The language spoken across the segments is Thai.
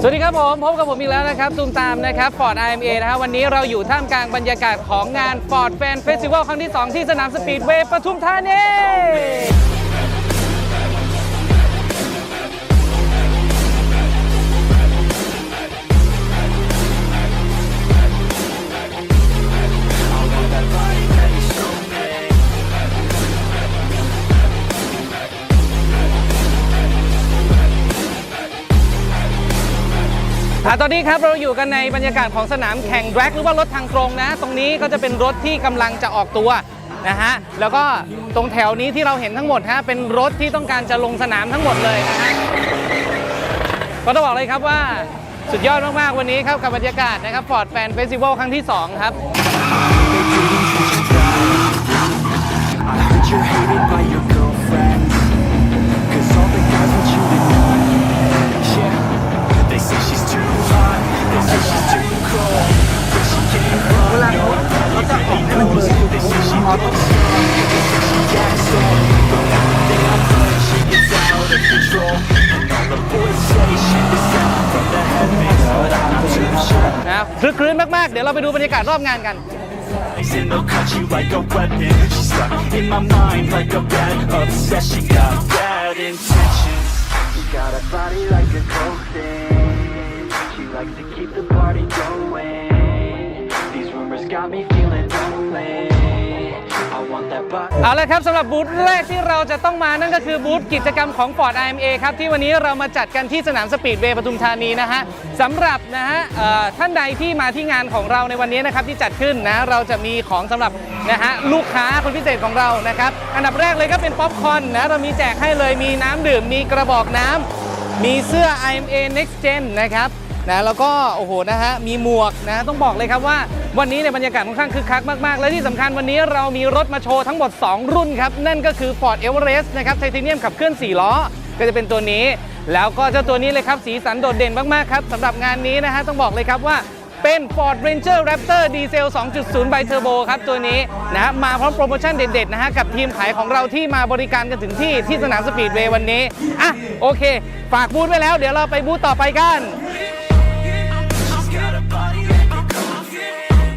สวัสดีครับผมพบกับผมอีกแล้วนะครับตูมตามนะครับ Ford IMA นะครับวันนี้เราอยู่ท่ามกลางบรรยากาศของงาน Ford Fan Festival ครั้งที่ 2 ที่สนามสปีดเวย์ปทุมธานี อะตอนนี้ครับเราอยู่กันในบรรยากาศของสนามแข่งแร็กหรือว่ารถทางตรงนะ ตรงนี้ก็จะเป็นรถที่กำลังจะออกตัวนะฮะแล้วก็ตรงแถวนี้ที่เราเห็นทั้งหมดฮะเป็นรถที่ต้องการจะลงสนามทั้งหมดเลยนะฮะก็ต้องบอกเลยครับว่าสุดยอดมากๆวันนี้ครับกับบรรยากาศนะครับฟอร์ดแฟนเฟสติวัลครั้งที่2ครับ ไปดูบรรยากาศรอบงานกัน And they'll cut you like a weapon She's stuck in my mind like a bad obsession Got bad intentions She got a body like a cocaine. She likes to keep the party going. These rumors got me feeling เอาละครับสำหรับบูธแรกที่เราจะต้องมานั่นก็คือบูธกิจกรรมของ Ford IMA ครับที่วันนี้เรามาจัดกันที่สนามสปีดเวย์ปทุมธานีนะฮะสำหรับนะฮะท่านใดที่มาที่งานของเราในวันนี้นะครับที่จัดขึ้นนะเราจะมีของสำหรับนะฮะลูกค้าคนพิเศษของเรานะครับอันดับแรกเลยก็เป็นป๊อปคอร์นนะเรามีแจกให้เลยมีน้ำดื่มมีกระบอกน้ำมีเสื้อ IMA Next Gen นะครับ นะแล้วก็โอ้โหนะฮะมีหมวกนะต้องบอกเลยครับว่า วันนี้ในบรรยากาศค่อนข้างคึกคักมากๆ และที่สำคัญวันนี้เรามีรถมาโชว์ทั้งหมด 2 รุ่นครับ นั่นก็คือ Ford Everest นะครับไทเทเนียมขับเคลื่อน 4 ล้อ ก็จะเป็นตัวนี้ แล้วก็เจ้าตัวนี้เลยครับสีสันโดดเด่นมากๆครับสำหรับงานนี้นะฮะต้องบอกเลยครับว่าเป็น Ford Ranger Raptor Diesel 2.0 Bi Turbo ครับ ตัวนี้นะฮะมาพร้อมโปรโมชั่นเด็ด ๆ นะฮะ กับทีมขายของเราที่มาบริการกันถึงที่ที่สนามสปีดเวย์วันนี้ อะ โอเค ฝากบูธไว้แล้ว เดี๋ยวเราไปบูธต่อไปกัน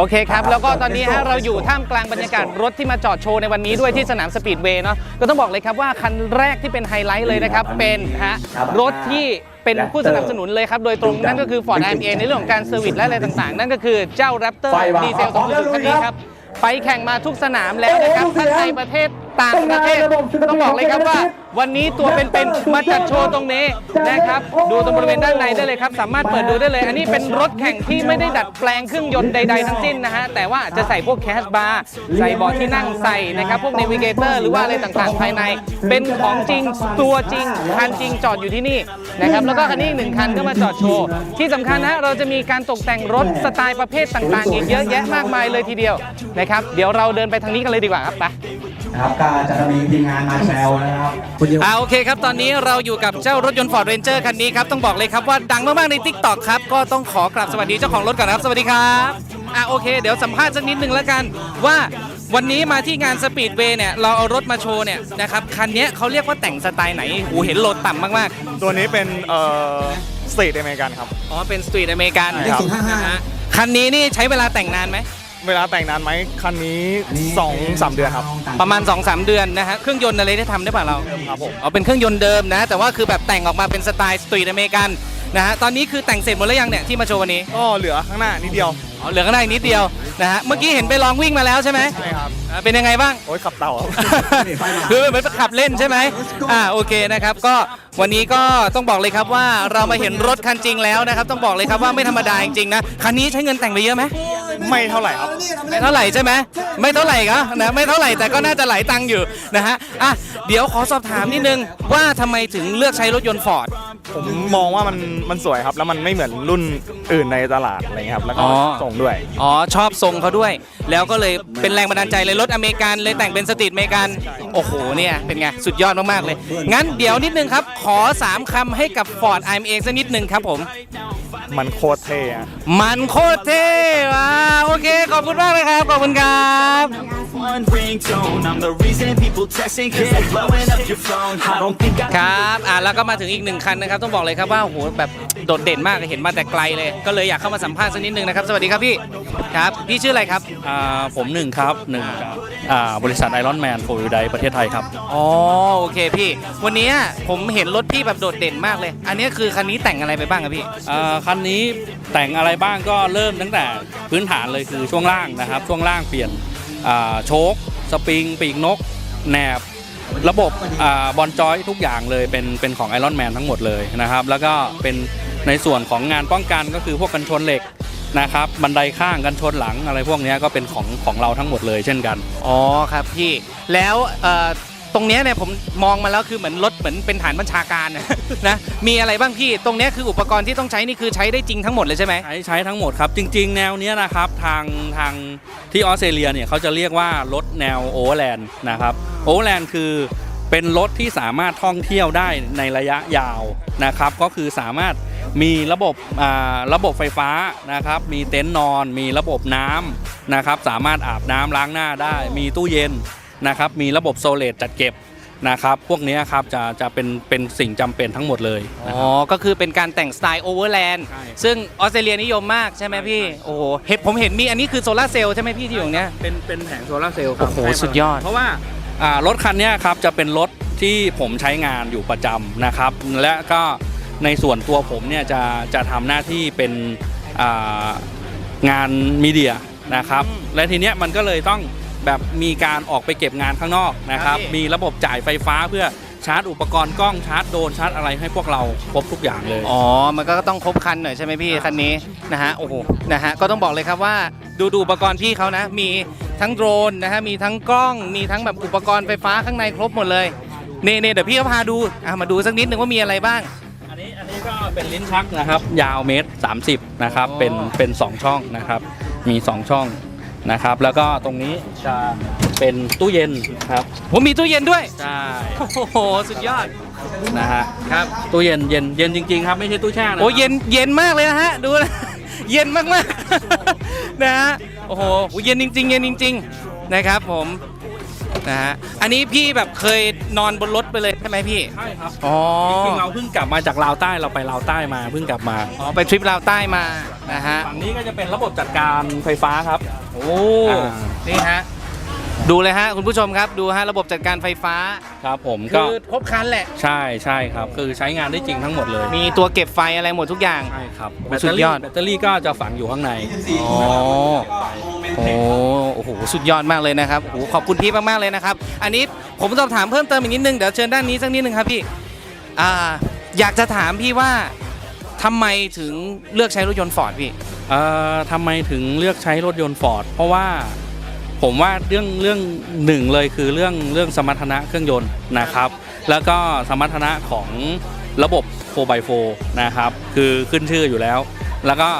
โอเคครับ แล้วก็ตอนนี้ฮะเราอยู่ท่ามกลางบรรยากาศรถที่มาจอดโชว์ในวันนี้ด้วยที่สนามสปีดเวย์เนาะก็ต้องบอกเลยครับว่าคันแรกที่เป็นไฮไลท์เลยนะครับ เป็นฮะรถที่เป็นผู้สนับสนุนเลยครับ โดยตรงนั่นก็คือ Ford IMA ในเรื่องของการเซอร์วิสและอะไรต่างๆ นั่นก็คือเจ้า Raptor ดีเซล2.0คันนี้ครับไปแข่งมาทุกสนามแล้วนะครับทั้งในประเทศ ต่างประเทศต้องบอกเลยครับว่า วันนี้ตัวเป็นๆมาจัดโชว์ตรงนี้นะครับ ดูตรงบริเวณด้านในได้เลยครับ สามารถเปิดดูได้เลย อันนี้เป็นรถแข่งที่ไม่ได้ดัดแปลงเครื่องยนต์ใด ๆ ทั้งสิ้นนะฮะแต่ว่าจะใส่พวกแคสบาร์ใส่เบาะที่นั่งใส่นะครับ พวกเนวิเกเตอร์หรือว่าอะไรต่างๆ ภายใน เป็นของจริงตัวจริงคันจริงจอดอยู่ที่นี่นะครับแล้วก็คันนี้อีกหนึ่งคันก็มาจอดโชว์ที่สำคัญนะเราจะมีการตกแต่งรถสไตล์ประเภทต่างๆอีกเยอะแยะมากมายเลยทีเดียวนะครับเดี๋ยวเราเดินไปทางนี้กันเลยดีกว่าครับไป นะครับก็จะมีทีมงานมาแซวนะครับคุณเดียวอ่าโอเคครับ ตอนนี้เราอยู่กับเจ้ารถยนต์ Ford Ranger คันนี้ครับ ต้องบอกเลยครับว่าดังมาก ๆ ใน Tik t o k ครับ ก็ต้องขอกราบสวัสดีเจ้าของรถก่อนนะครับ สวัสดีครับอ่าโอเค เดี๋ยวสัมภาษณ์สักนิดนึงแล้วกัน ว่าวันนี้มาที่งานสปีดเวย์เนี่ย เราเอารถมาโชว์เนี่ยนะครับ คันเนี้ยเขาเรียกว่าแต่งสไตล์ไหนหูเห็นโหลดต่ำมาก ตัวนี้เป็นเอ่อสตรีทอเมริกันครับ ๆ อ๋อ เป็นสตรีทอเมริกันใช่ครับนะฮะคันนี้นี่ใช้เวลาแต่งนานไหม เวลาแต่งนานไหมคันนี้2 3เดือนครับ ประมาณ 2-3 เดือนนะฮะ เครื่องยนต์อะไรได้ทำได้ป่ะเรา ครับผมอ๋อเป็นเครื่องยนต์เดิมนะ แต่ว่าคือแบบแต่งออกมาเป็นสไตล์สตรีทอเมริกันนะฮะ ตอนนี้คือแต่งเสร็จหมดแล้วยังเนี่ยที่มาโชว์วันนี้ ก็เหลือข้างหน้านิดเดียว อ๋อ เหลือข้างหน้าอีกนิดเดียวนะฮะ เมื่อกี้เห็นไปลองวิ่งมาแล้วใช่ไหมใช่ครับ อ่าเป็นยังไงบ้าง โอ้ยขับเต่าครับ คือเหมือนขับเล่นใช่ไหมอ่าโอเคนะครับ ก็วันนี้ก็ต้องบอกเลยครับว่าเรามาเห็นรถคันจริงแล้วนะครับ ต้องบอกเลยครับว่าไม่ธรรมดาจริงๆนะ คันนี้ใช้เงินแต่งไปเยอะไหม ไม่เท่าไหร่ครับ ไม่เท่าไหร่ใช่ไหมไม่เท่าไหร่ก็นะไม่เท่าไหร่แต่ก็น่าจะหลายตังค์อยู่นะฮะอะเดี๋ยวขอสอบถามนิดนึงว่าทำไมถึงเลือกใช้รถยนต์ฟอร์ด ผมมองว่ามันมันสวยครับ แล้วมันไม่เหมือนรุ่นอื่นในตลาดอะไรเงี้ยครับ แล้วก็อ๋อ ส่งด้วย อ๋อ ชอบทรงเขาด้วย แล้วก็เลยเป็นแรงบันดาลใจเลยรถอเมริกันเลยแต่งเป็นสตรีทอเมริกัน โอ้โหเนี่ยเป็นไง สุดยอดมาก ๆ เลย งั้นเดี๋ยวนิดนึงครับ ขอ 3คำให้กับ Ford IMA สักนิดนึงครับผม มันโคตรเท่อะ มันโคตรเท่ว่ะโอเค ขอบคุณมากเลยครับ ขอบคุณครับ one ringtone. I'm the reason people texting cause they're blowing up your phone. I don't think I ครับอ่าแล้วก็มาถึงอีกหนึ่งคันนะครับ ต้องบอกเลยครับว่าโอ้โหแบบโดดเด่นมากเห็นมาแต่ไกลเลย ก็เลยอยากเข้ามาสัมภาษณ์สักนิดนึงนะครับ สวัสดีครับพี่ครับพี่ชื่ออะไรครับอ่าผมหนึ่งครับหนึ่งจากอ่าบริษัทไอรอนแมนโฟร์วิวไดประเทศไทยครับ อ๋อโอเคพี่ วันนี้ผมเห็นรถพี่แบบโดดเด่นมากเลย อันนี้คือคันนี้แต่งอะไรไปบ้างครับพี่อ่าคันนี้แต่งอะไรบ้างก็เริ่มตั้งแต่พื้นฐานเลยคือช่วงล่างนะครับ ช่วงล่างเปลี่ยนอ่า โชคสปริง ปีกนก แหนบ ระบบบอลจอยทุกอย่างเลยเป็นเป็นของไอรอนแมนทั้งหมดเลยนะครับ แล้วก็เป็นในส่วนของงานป้องกันก็คือพวกกันชนเหล็กนะครับ บันไดข้างกันชนหลังอะไรพวกนี้ก็เป็นของของเราทั้งหมดเลยเช่นกัน อ๋อครับพี่ แล้ว ตรงเนี้ยเนี่ยผมมองมาแล้วคือเหมือนรถเหมือนเป็นฐานบัญชาการนะ นะมีอะไรบ้างพี่ตรงเนี้ยคืออุปกรณ์ที่ต้องใช้นี่คือใช้ได้จริงทั้งหมดเลยใช่ไหม ใช้ใช้ทั้งหมดครับ จริง ๆ แนวเนี้ยนะครับทางทางที่ออสเตรเลียเนี่ยเขาจะเรียกว่ารถแนวโอเวอร์แลนด์นะครับโอเวอร์แลนด์คือเป็นรถที่สามารถท่องเที่ยวได้ในระยะยาวนะครับ ก็คือสามารถมีระบบอ่าระบบไฟฟ้านะครับ มีเต็นท์นอน มีระบบน้ำนะครับ สามารถอาบน้ำล้างหน้าได้ มีตู้เย็น นะครับมีระบบโซเลตจัดเก็บนะครับพวกเนี้ยครับจะจะเป็นเป็นสิ่งจำเป็นทั้งหมดเลยนะอ๋คอ รับ ก็คือเป็นการแต่งสไตล์โอเวอร์แลนด์ ใช่ซึ่งออสเตรเลียนิยมมากใช่ไหมพี่โอ้โหเห็นผมเห็นมีอันนี้คือโซลาร์เซลล์ใช่ไหมพี่ที่อยู่ตรงเนี้ย เป็นเป็นแผงโซลาร์เซลล์ครับโอ้โหให้มาสุดยอด เพราะว่าอ่ารถคันเนี้ยครับจะเป็นรถที่ผมใช้งานอยู่ประจำนะครับ และก็ในส่วนตัวผมเนี่ยจะจะทำหน้าที่เป็นอ่างานมีเดียนะครับ และทีเนี้ยมันก็เลยต้อง แบบมีการออกไปเก็บงานข้างนอกนะครับ ครับพี่ มีระบบจ่ายไฟฟ้าเพื่อชาร์จอุปกรณ์กล้องชาร์จโดรนชาร์จอะไรให้พวกเราครบทุกอย่างเลย อ๋อ มันก็ต้องครบคันหน่อยใช่ไหมพี่คันนี้นะฮะ โอ้โห นะฮะ ก็ต้องบอกเลยครับว่าดูดูอุปกรณ์พี่เขานะ มีทั้งโดรนนะฮะ มีทั้งกล้อง มีทั้งแบบอุปกรณ์ไฟฟ้าข้างในครบหมดเลย เน่เน่เดี๋ยวพี่เขาพาดูอะมาดูสักนิดนึงว่ามีอะไรบ้าง อันนี้อันนี้ก็เป็นลิ้นชักนะครับ ยาวเมตร30นะครับอ๋อเป็นเป็น 2 ช่องนะครับ มี 2 ช่อง นะครับ แล้วก็ตรงนี้จะเป็นตู้เย็นครับผมมีตู้เย็นด้วย ใช่โอ้โห สุดยอด นะฮะครับตู้เย็นเย็นเย็นจริงๆครับไม่ใช่ตู้แช่นะโอ้เย็นเย็นมากเลยนะฮะ ดูนะ เย็นมากๆ นะฮะ โอ้โห เย็นจริง ๆ เย็นจริง ๆ นะครับผม นะฮะ อันนี้พี่แบบเคยนอนบนรถไปเลยใช่ไหมพี่ ใช่ครับอ๋อจริงๆเราเพิ่งกลับมาจากลาวใต้เราไปลาวใต้มาเพิ่งกลับมา อ๋อไปทริปลาวใต้มา นะฮะ ฝั่งนี้ก็จะเป็นระบบจัดการไฟฟ้าครับ โอ้อ่านี่ฮะ ดูเลยฮะคุณผู้ชมครับดูฮะระบบจัดการไฟฟ้าครับผมคืก็อครบครันแหละ ใช่ใช่ครับ คือใช้งานได้จริงทั้งหมดเลยมีตัวเก็บไฟอะไรหมดทุกอย่าง ใช่ครับโอ้แบตสุเตอดยรี่อด แบตเตอรี่ก็จะฝังอยู่ข้างใน อ๋อโอ้โอ้โหสุดยอดมากเลยนะครับโอ้โหขอบคุณพี่มากๆเลยนะครับ อันนี้ผมสอบถามเพิ่มเติมอีกนิดนึงเดี๋ยวเชิญด้านนี้สักนิดนึงครับพี่อ่าอยากจะถามพี่ว่าทำไมถึงเลือกใช้รถยนต์ฟอร์ดพี่ เอ่อทำไมถึงเลือกใช้รถยนต์ฟอร์ดเพราะว่า ผมว่าเรื่องเรื่องหนึ่งเลยคือเรื่องเรื่องสมรรถนะเครื่องยนต์นะครับ แล้วก็สมรรถนะของระบบ 4x4 นะครับ คือขึ้นชื่ออยู่แล้ว แล้วก็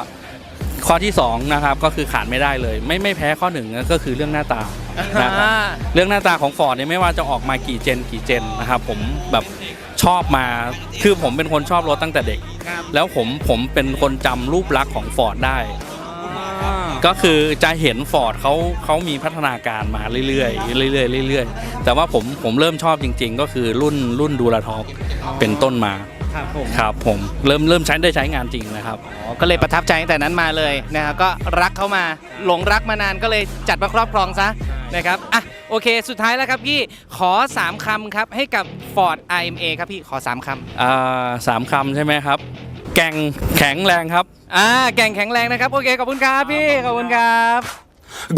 ข้อที่สองนะครับก็คือขาดไม่ได้เลย ไม่ไม่แพ้ข้อหนึ่งก็คือเรื่องหน้าตานะครับเรื่องหน้าตาของฟอร์ดเนี่ยไม่ว่าจะออกมากี่เจนกี่เจนนะครับผมแบบชอบมาคือผมเป็นคนชอบรถตั้งแต่เด็กครับแล้วผมผมเป็นคนจำรูปลักษณ์ของฟอร์ดได้ ก็คือจะเห็นฟอร์ดเขาเขามีพัฒนาการมาเรื่อยๆเรื่อยๆเรื่อยๆ แต่ว่าผมผมเริ่มชอบจริง ๆ ก็คือรุ่นรุ่นดูลาท็อปเป็นต้นมาครับผมครับผมเริ่มเริ่มใช้ได้ใช้งานจริงนะครับอ๋อก็เลยประทับใจตั้งแต่นั้นมาเลยนะครับก็รักเขามาหลงรักมานานก็เลยจัดมาครอบครองซะนะครับอะโอเค สุดท้ายแล้วครับพี่ขอ 3คำครับให้กับ Ford IMA ครับพี่ขอ 3คำอ่าสามคำใช่ไหมครับ แกร่งแข็งแรงครับ อ่า แก่งแข็งแรงนะครับ โอเค ขอบคุณครับพี่ ขอบคุณครับ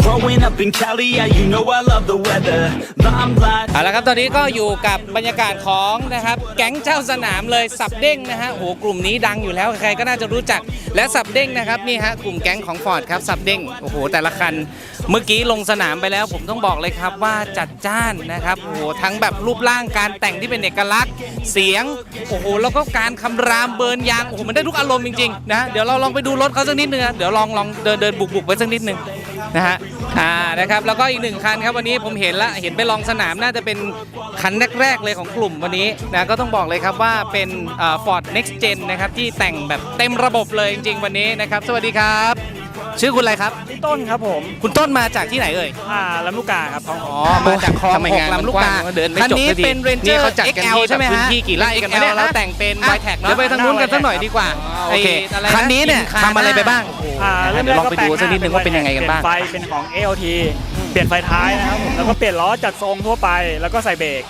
Growing up in Cali, yeah, you know I love the weather. Limelight. เอาละครับ ตอนนี้ก็อยู่กับบรรยากาศของนะครับ แก๊งเจ้าสนามเลยสับเด้งนะฮะโหกลุ่มนี้ดังอยู่แล้วใครก็น่าจะรู้จักและสับเด้งนะครับนี่ฮะกลุ่มแก๊งของฟอร์ดครับสับเด้งโอ้โหแต่ละคัน เมื่อกี้ลงสนามไปแล้วผมต้องบอกเลยครับว่าจัดจ้านนะครับโอ้โหทั้งแบบรูปร่างการแต่งที่เป็นเอกลักษณ์ เสียงโอ้โหแล้วก็การคำรามเบิร์นยางโอ้โหมันได้ทุกอารมณ์จริงๆนะเดี๋ยวเราลองไปดูรถเขาสักนิดนึงนะเดี๋ยวลองลองเดินเดินบุกบุกไปสักนิดนึงนะฮะอ่านะครับแล้วก็อีกหนึ่งคันครับวันนี้ผมเห็นละเห็นไปลองสนามน่าจะเป็นคันแรกๆเลยของกลุ่มวันนี้นะก็ต้องบอกเลยครับว่าเป็นฟอ่า Ford Next Gen นะครับที่แต่งแบบเต็มระบบเลยจริงๆวันนี้นะครับ สวัสดีครับ ชื่อคุณอะไรครับ พี่ต้นครับผม คุณต้นมาจากที่ไหนเอ่ย อ่าลำลูกกาครับท้องอ๋อ มาจากคลองทำไมหกงานมันลำลูกกากว้างเดินไม่คันจบนี้สักทีเป็นเรนเจอนี่ร์เขาจัดกัน XL ที่ใช่ไหมแบบพื้ฮะนที่กี่ไร่กันวะเนี่ย XL แล้วแต่งเป็นอะไวแท็กเนาะเดี๋ยวไปทางนู้นกันสักหน่อยดีกว่าโอเคไอ้คันนี้เนี่ยจิมคาทำอะไรไปบ้างอ่าเดี๋เริ่ยมวแรกลองไปดูสักนิดนึงว่าเป็นยังไงกันบ้างเปลี่ยนไฟเป็นของ ALT เปลี่ยนไฟท้ายนะครับผมแล้วก็เปลี่ยนล้อจัดทรงทั่วไป แล้วก็ใส่เบรก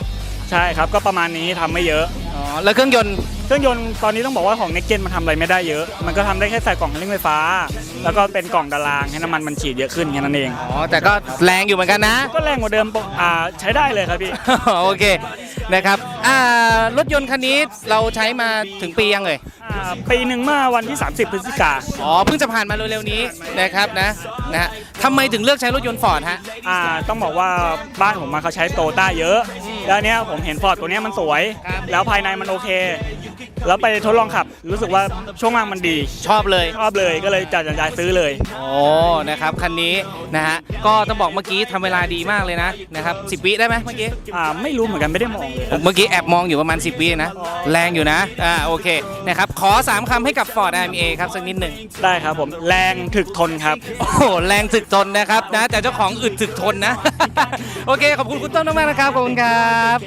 ใช่ครับก็ประมาณนี้ทำไม่เยอะอ๋อแล้วเครื่องยนต์ เครื่องยนต์ตอนนี้ต้องบอกว่าของ Next Gen มันทำอะไรไม่ได้เยอะ มันก็ทำได้แค่ใส่กล่องเร่งไฟฟ้า แล้วก็เป็นกล่องดารางให้น้ำมันมันฉีดเยอะขึ้นแค่นั้นเอง อ๋อแต่ก็แรงอยู่เหมือนกันนะ ก็แรงกว่าเดิมปกอ่าใช้ได้เลยครับพี่ โอเคนะครับอ่ารถยนต์คันนี้เราใช้มาถึงปียังเลยอ่าปีหนึ่งเมื่อวันที่ 30 พฤศจิกาอ๋อเพิ่งจะผ่านมาเร็วๆนี้นะครับนะนะฮะทำไมถึงเลือกใช้รถยนต์ฟอร์ดฮะ อ่าต้องบอกว่าบ้านผมมาเขาใช้โตต้าเยอะ แล้วเนี้ยผมเห็นฟอร์ดตัวเนี้ยมันสวย ครับ แล้วภายในมันโอเค แล้วไปทดลองขับ รู้สึกว่าช่วงล่างมันดีชอบเลย ชอบเลยก็เลยจัดสินใจซื้อเลย โอ้นะครับคันนี้นะฮะก็ต้องบอกเมื่อกี้ทำเวลาดีมากเลยนะนะครับสิบวิได้ไหมเมื่อกี้อ่าไม่รู้เหมือนกันไม่ได้มองเลยเมื่อกี้แอบมองอยู่ประมาณ 10 วินะ แรงอยู่นะอ่าโอเคนะครับขอ 3คำให้กับ Ford IMA ครับสักนิดหนึ่ง ได้ครับผมแรงถึกทนครับ โอ้โหแรงถึกทนนะครับนะ แต่เจ้าของอึดถึกทนนะ โอเค ขอบคุณคุณต้นมากๆนะครับ ขอบคุณครับ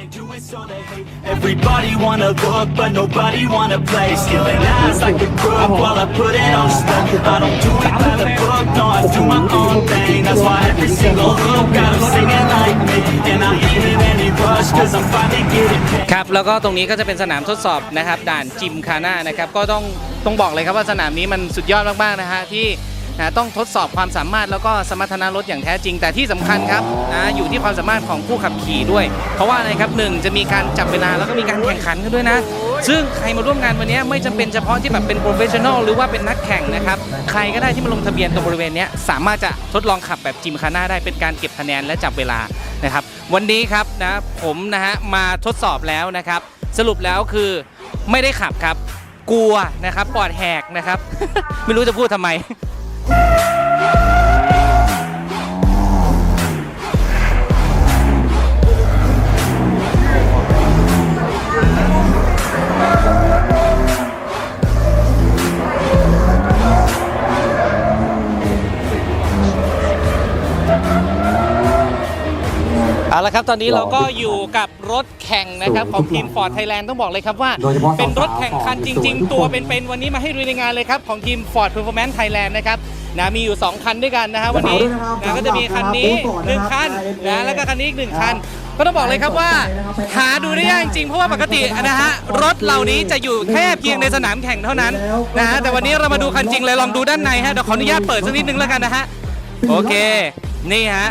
Everybody wanna look, but nobody wanna play. Stealing eyes like a crook while I put it on stuff. I don't do it by the book, no, I do my own thing. That's why every single hook got them singing like me. And I ain't in any rush, cause I'm finally getting paid. ครับ แล้วก็ตรงนี้ก็จะเป็นสนามทดสอบนะครับ ด่านจิมคาน่านะครับ ก็ต้อง ต้องบอกเลยครับว่าสนามนี้มันสุดยอดมากๆนะฮะที่ นะต้องทดสอบความสามารถแล้วก็สมรรถนะรถอย่างแท้จริง แต่ที่สำคัญครับนะอยู่ที่ความสามารถของผู้ขับขี่ด้วย เพราะว่าอะไรครับหนึ่งจะมีการจับเวลาแล้วก็มีการแข่งขันกันด้วยนะ ซึ่งใครมาร่วมงานวันนี้ไม่จำเป็นเฉพาะที่แบบเป็นโปรเฟชชั่นอลหรือว่าเป็นนักแข่งนะครับใครก็ได้ที่มาลงทะเบียนตรงบริเวณนี้สามารถจะทดลองขับแบบจิมคาน่าได้เป็นการเก็บคะแนนและจับเวลานะครับวันนี้ครับนะผมนะฮะมาทดสอบแล้วนะครับ สรุปแล้วคือไม่ได้ขับครับกลัวนะครับปอดแหกนะครับ ไม่รู้จะพูดทำไม เอาละครับตอนนี้เราก็อยู่ กับรถแข่งนะครับของทีม Ford Thailand ต้องบอกเลยครับว่า เป็นรถแข่งคันจริง ๆ ตัวเป็นๆวันนี้มาให้ดูในงานเลยครับของทีม Ford Performance Thailand นะครับนะมีอยู่ 2 คันด้วยกันนะฮะวันนี้นะก็จะมีคันนี้ 1 คันนะแล้วก็คันนี้อีก 1 คัน ก็ต้องบอกเลยครับว่า หาดูได้ยากจริงๆเพราะว่าปกตินะฮะรถเหล่านี้จะอยู่แค่เพียงในสนามแข่งเท่านั้นนะฮะแต่วันนี้เรามาดูคันจริงเลยลองดูด้านในฮะเดี๋ยวขออนุญาตเปิดสักนิดนึงแล้วกันนะฮะโอเคนี่ฮะ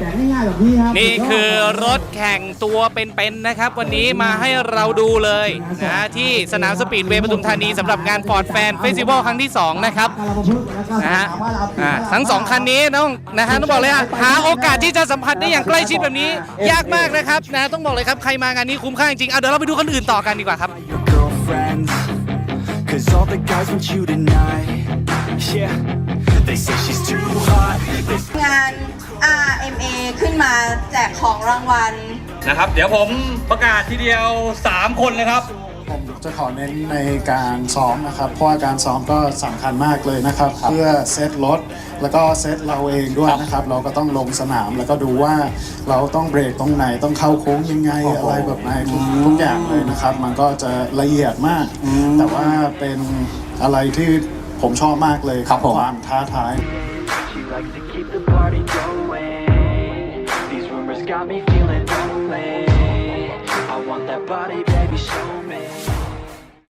แต่ง่ายๆแบบนี้ครับนี่คือรถแข่งตัวเป็นๆนะครับ วันนี้มาให้เราดูเลยนะที่สนามสปีดเวย์ปทุมธานีสำหรับงานฟอร์ดแฟนเฟสติวัลครั้งที่ 2 นะครับนะฮะอ่าทั้งสองคันนี้ต้องนะฮะต้องบอกเลยฮะหาโอกาสที่จะสัมผัสได้อย่างใกล้ชิดแบบนี้ ยากมากนะครับนะต้องบอกเลยครับใครมางานนี้คุ้มค่าจริงๆเอาเดี๋ยวเราไปดูคนอื่นต่อกันดีกว่าครับ your girlfriends Cause all the guys want you tonight Yeah งาน RMA ขึ้นมาแจกของรางวัล นะครับ เดี๋ยวผมประกาศทีเดียว 3 คนเลยครับ ผมจะขอเน้นในการซ้อมนะครับ เพราะว่าการซ้อมก็สำคัญมากเลยนะครับ เพื่อเซตรถ แล้วก็เซตเราเองด้วยนะครับ เราก็ต้องลงสนามแล้วก็ดูว่าเราต้องเบรกตรงไหนต้องเข้าโค้งยังไงอะไรแบบไหนทุกทุกอย่างเลยนะครับ มันก็จะละเอียดมาก แต่ว่าเป็นอะไรที่ ผมชอบมากเลยความท้าทาย She likes to keep the party going. These rumors got me feeling lonely. I want that body